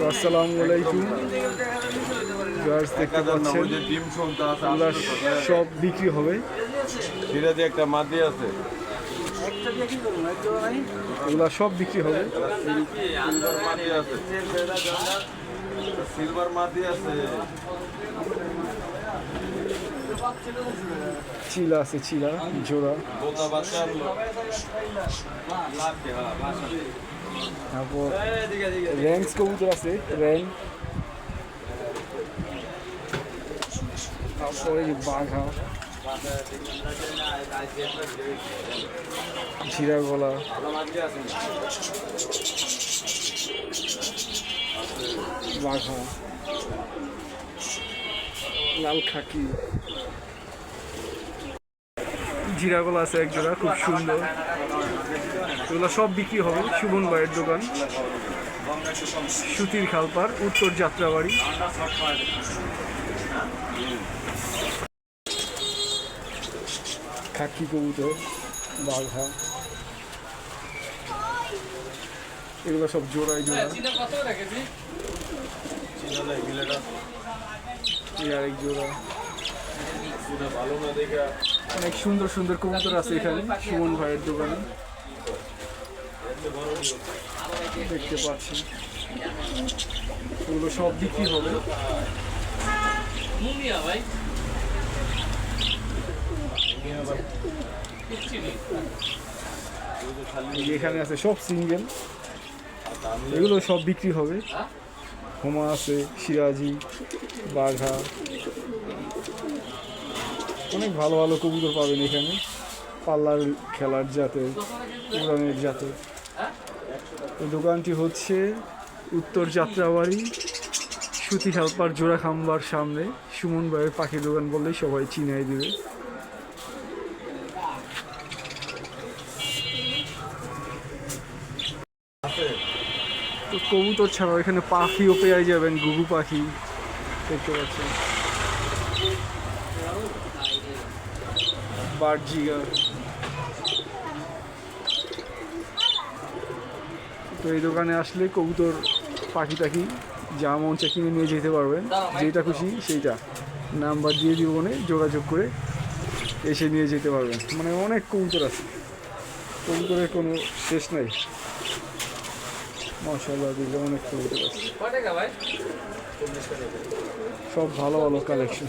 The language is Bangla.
তো আসসালামু আলাইকুম। ভিউয়ার্স দেখতে পাচ্ছেন। এগুলা সব বিক্রি হবে। একটা মাদি আছে। এগুলা সব বিক্রি হবে। সিলভার মাদি আছে। চিলা আছে চিলা জোড়া। তারপর র্যাঙ্কস কবুতর আছে র্যাঙ্ক তারপরে যে বাঘা জিরা গলা বাঘা লাল খাকি জিরা গলা আছে এক জোড়া খুব সুন্দর এগুলো সব বিক্রি হবে সুবন ভাইয়ের দোকান। সুতির খালপার উত্তর যাত্রাবাড়ি। খাকি কবুতর বাঘা। এগুলো সব জোড়ায় জোড়া। আরেক জোড়া। অনেক সুন্দর সুন্দর কবুতর আছে এখানে সুমন ভাইয়ের দোকানে। দেখতে পাচ্ছি। এগুলো সব বিক্রি হবে। এখানে আছে সব সিঙ্গেল। এগুলো সব বিক্রি হবে। হোমা আছে সিরাজি বাঘা। অনেক ভালো ভালো কবুতর পাবেন এখানে। পাল্লার খেলার জাতের উড়ানের জাতের। দোকানটি হচ্ছে উত্তর যাত্রাবাড়ি সুতি খালপার জোড়া খাম্বার সামনে। সুমন ভাইয়ের পাখি দোকান বললেই সবাই চিনাই দেবে। তো কবুতর ছাড়াও এখানে পাখিও পেয়ে যাবেন, গুগু পাখি দেখতে পাচ্ছেন। বার্জিগা। তো এই দোকানে আসলে কবুতর, পাখি টাখি যা মন চা কিনে নিয়ে যেতে পারবেন যেটা খুশি সেইটা। নাম্বার দিয়ে দিব যোগাযোগ করে এসে নিয়ে যেতে পারবেন মানে অনেক কবুতর আছে। কবুতরের কোনো শেষ নাই। মাশাআল্লাহ দিলে অনেক কবুতর আছে। টাকা সব ভালো ভালো কালেকশন